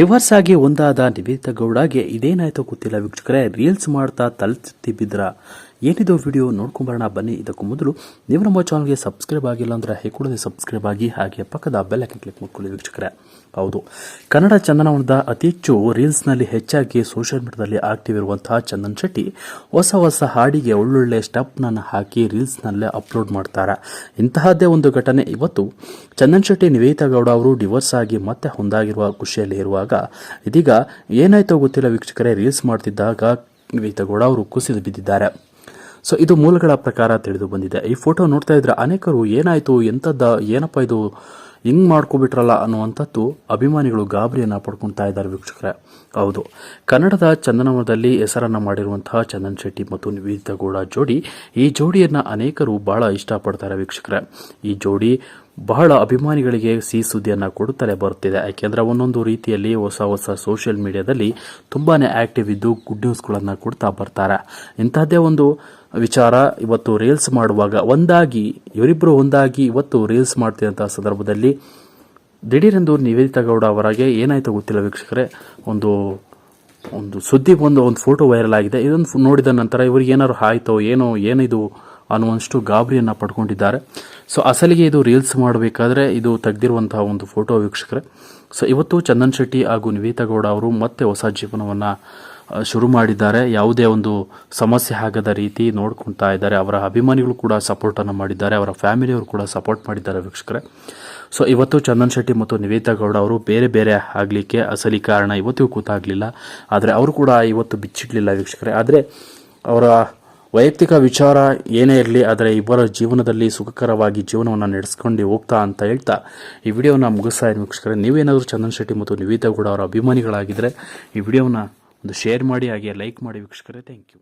Divorce ಆಗಿ ಒಂದಾದ ನಿವೇದಿತಾ ಗೌಡಗೆ ಇದೇನಾಯ್ತೋ ಗೊತ್ತಿಲ್ಲ ವೀಕ್ಷಕರೇ. ರೀಲ್ಸ್ ಮಾಡ್ತಾ ತಲೆ ಬಿದ್ರ. ಏನಿದೋ ವಿಡಿಯೋ ನೋಡ್ಕೊಂಬರೋಣ, ಬನ್ನಿ. ಇದಕ್ಕೂ ಮೊದಲು ನೀವು ನಮ್ಮ ಚಾನಲ್ಗೆ ಸಬ್ಸ್ಕ್ರೈಬ್ ಆಗಿಲ್ಲ ಅಂದ್ರೆ ಹೈಕೂಡದೆ ಸಬ್ಸ್ಕ್ರೈಬ್ ಆಗಿ ಹಾಗೆ ಪಕ್ಕದ ಬೆಲ್ ಐಕನ್ ಕ್ಲಿಕ್ ಮಾಡ್ಕೊಳ್ಳಿ ವೀಕ್ಷಕರೇ. ಹೌದು. ಕನ್ನಡ ಚಂದನವನದ ಅತಿ ಹೆಚ್ಚು ರೀಲ್ಸ್ನಲ್ಲಿ ಹೆಚ್ಚಾಗಿ ಸೋಷಿಯಲ್ ಮೀಡಿಯಾದಲ್ಲಿ ಆಕ್ಟಿವ್ ಇರುವಂತಹ ಚಂದನ್ ಶೆಟ್ಟಿ ಹೊಸ ಹೊಸ ಹಾಡಿಗೆ ಒಳ್ಳೊಳ್ಳೆ ಸ್ಟೆಪ್ನನ್ನು ಹಾಕಿ ರೀಲ್ಸ್ನಲ್ಲೇ ಅಪ್ಲೋಡ್ ಮಾಡ್ತಾರೆ. ಇಂತಹದ್ದೇ ಒಂದು ಘಟನೆ. ಇವತ್ತು ಚಂದನ್ ಶೆಟ್ಟಿ, ನಿವೇದಿತಾ ಗೌಡ ಅವರು ಡಿವೋರ್ಸ್ ಆಗಿ ಮತ್ತೆ ಹೊಂದಾಗಿರುವ ಖುಷಿಯಲ್ಲಿ ಇರುವಾಗ ಇದೀಗ ಏನಾಯ್ತೋ ಗೊತ್ತಿಲ್ಲ ವೀಕ್ಷಕರೇ ರೀಲ್ಸ್ ಮಾಡ್ತಿದ್ದಾಗ ನಿವೇದಿತಾ ಗೌಡ ಅವರು ಕುಸಿದು ಬಿದ್ದಿದ್ದಾರೆ. ಸೊ ಇದು ಮೂಲಗಳ ಪ್ರಕಾರ ತಿಳಿದು ಬಂದಿದೆ. ಈ ಫೋಟೋ ನೋಡ್ತಾ ಇದ್ರೆ ಅನೇಕರು ಏನಾಯ್ತು, ಎಂಥದ್ದ, ಏನಪ್ಪ ಇದು, ಹಿಂಗ್ ಮಾಡ್ಕೊಬಿಟ್ರಲ್ಲ ಅನ್ನುವಂಥದ್ದು ಅಭಿಮಾನಿಗಳು ಗಾಬರಿಯನ್ನ ಪಡ್ಕೊಳ್ತಾ ಇದ್ದಾರೆ ವೀಕ್ಷಕರೇ. ಹೌದು. ಕನ್ನಡದ ಚಂದನವನದಲ್ಲಿ ಹೆಸರನ್ನ ಮಾಡಿರುವಂತಹ ಚಂದನ್ ಶೆಟ್ಟಿ ಮತ್ತು ನಿವೇದಿತಾ ಗೌಡ ಜೋಡಿ ಈ ಜೋಡಿಯನ್ನ ಅನೇಕರು ಬಹಳ ಇಷ್ಟಪಡ್ತಾರೆ ವೀಕ್ಷಕರೇ. ಈ ಜೋಡಿ ಬಹಳ ಅಭಿಮಾನಿಗಳಿಗೆ ಸಿಹಿ ಸುದ್ದಿಯನ್ನು ಕೊಡುತ್ತಲೇ ಬರುತ್ತಿದೆ. ಯಾಕೆಂದರೆ ಒಂದೊಂದು ರೀತಿಯಲ್ಲಿ ಹೊಸ ಹೊಸ ಸೋಷಿಯಲ್ ಮೀಡಿಯಾದಲ್ಲಿ ತುಂಬಾನೇ ಆಕ್ಟಿವ್ ಇದ್ದು ಗುಡ್ ನ್ಯೂಸ್ಗಳನ್ನು ಕೊಡ್ತಾ ಬರ್ತಾರೆ. ಇಂಥದ್ದೇ ಒಂದು ವಿಚಾರ ಇವತ್ತು ರೀಲ್ಸ್ ಮಾಡುವಾಗ ಒಂದಾಗಿ ಇವರಿಬ್ಬರು ಒಂದಾಗಿ ಇವತ್ತು ರೀಲ್ಸ್ ಮಾಡ್ತಿದ್ದಂಥ ಸಂದರ್ಭದಲ್ಲಿ ದಿಢೀರೆಂದು ನಿವೇದಿತಾ ಗೌಡ ಅವರಾಗೆ ಏನಾಯಿತು ಗೊತ್ತಿಲ್ಲ ವೀಕ್ಷಕರೇ. ಒಂದು ಒಂದು ಸುದ್ದಿ ಒಂದು ಒಂದು ಫೋಟೋ ವೈರಲ್ ಆಗಿದೆ. ಇದನ್ನು ನೋಡಿದ ನಂತರ ಇವರಿಗೆ ಏನಾದ್ರು ಆಯ್ತೋ, ಏನೋ, ಏನಿದು ಅನ್ನುವಷ್ಟು ಗಾಬರಿಯನ್ನು ಪಡ್ಕೊಂಡಿದ್ದಾರೆ. ಸೊ ಅಸಲಿಗೆ ಇದು ರೀಲ್ಸ್ ಮಾಡಬೇಕಾದ್ರೆ ಇದು ತೆಗೆದಿರುವಂತಹ ಒಂದು ಫೋಟೋ ವೀಕ್ಷಕರೇ. ಸೊ ಇವತ್ತು ಚಂದನ್ ಶೆಟ್ಟಿ ಹಾಗೂ ನಿವೇತಾ ಗೌಡ ಅವರು ಮತ್ತೆ ಹೊಸ ಜೀವನವನ್ನು ಶುರು ಮಾಡಿದ್ದಾರೆ. ಯಾವುದೇ ಒಂದು ಸಮಸ್ಯೆ ಆಗದ ರೀತಿ ನೋಡ್ಕೊಳ್ತಾ ಇದ್ದಾರೆ. ಅವರ ಅಭಿಮಾನಿಗಳು ಕೂಡ ಸಪೋರ್ಟನ್ನು ಮಾಡಿದ್ದಾರೆ. ಅವರ ಫ್ಯಾಮಿಲಿಯವರು ಕೂಡ ಸಪೋರ್ಟ್ ಮಾಡಿದ್ದಾರೆ ವೀಕ್ಷಕರೇ. ಸೊ ಇವತ್ತು ಚಂದನ್ ಶೆಟ್ಟಿ ಮತ್ತು ನಿವೇತಾ ಗೌಡ ಅವರು ಬೇರೆ ಬೇರೆ ಆಗಲಿಕ್ಕೆ ಅಸಲಿ ಕಾರಣ ಇವತ್ತಿಗೂ ಕೂತಾಗಲಿಲ್ಲ. ಆದರೆ ಅವರು ಕೂಡ ಇವತ್ತು ಬಿಚ್ಚಿಡಲಿಲ್ಲ ವೀಕ್ಷಕರೇ. ಆದರೆ ಅವರ ವೈಯಕ್ತಿಕ ವಿಚಾರ ಏನೇ ಇರಲಿ, ಆದರೆ ಇಬ್ಬರ ಜೀವನದಲ್ಲಿ ಸುಖಕರವಾಗಿ ಜೀವನವನ್ನು ನಡೆಸ್ಕೊಂಡು ಹೋಗ್ತಾ ಅಂತ ಹೇಳ್ತಾ ಈ ವಿಡಿಯೋನ ಮುಗಿಸ್ತಾ ಇದ್ದೀನಿ ವೀಕ್ಷಕರೇ. ನೀವೇನಾದರೂ ಚಂದನ್ ಶೆಟ್ಟಿ ಮತ್ತು ನಿವೇದ ಗೌಡ ಅವರ ಅಭಿಮಾನಿಗಳಾಗಿದ್ದರೆ ಈ ವಿಡಿಯೋನ ಒಂದು ಶೇರ್ ಮಾಡಿ, ಹಾಗೆ ಲೈಕ್ ಮಾಡಿ ವೀಕ್ಷಕರೇ. Thank you.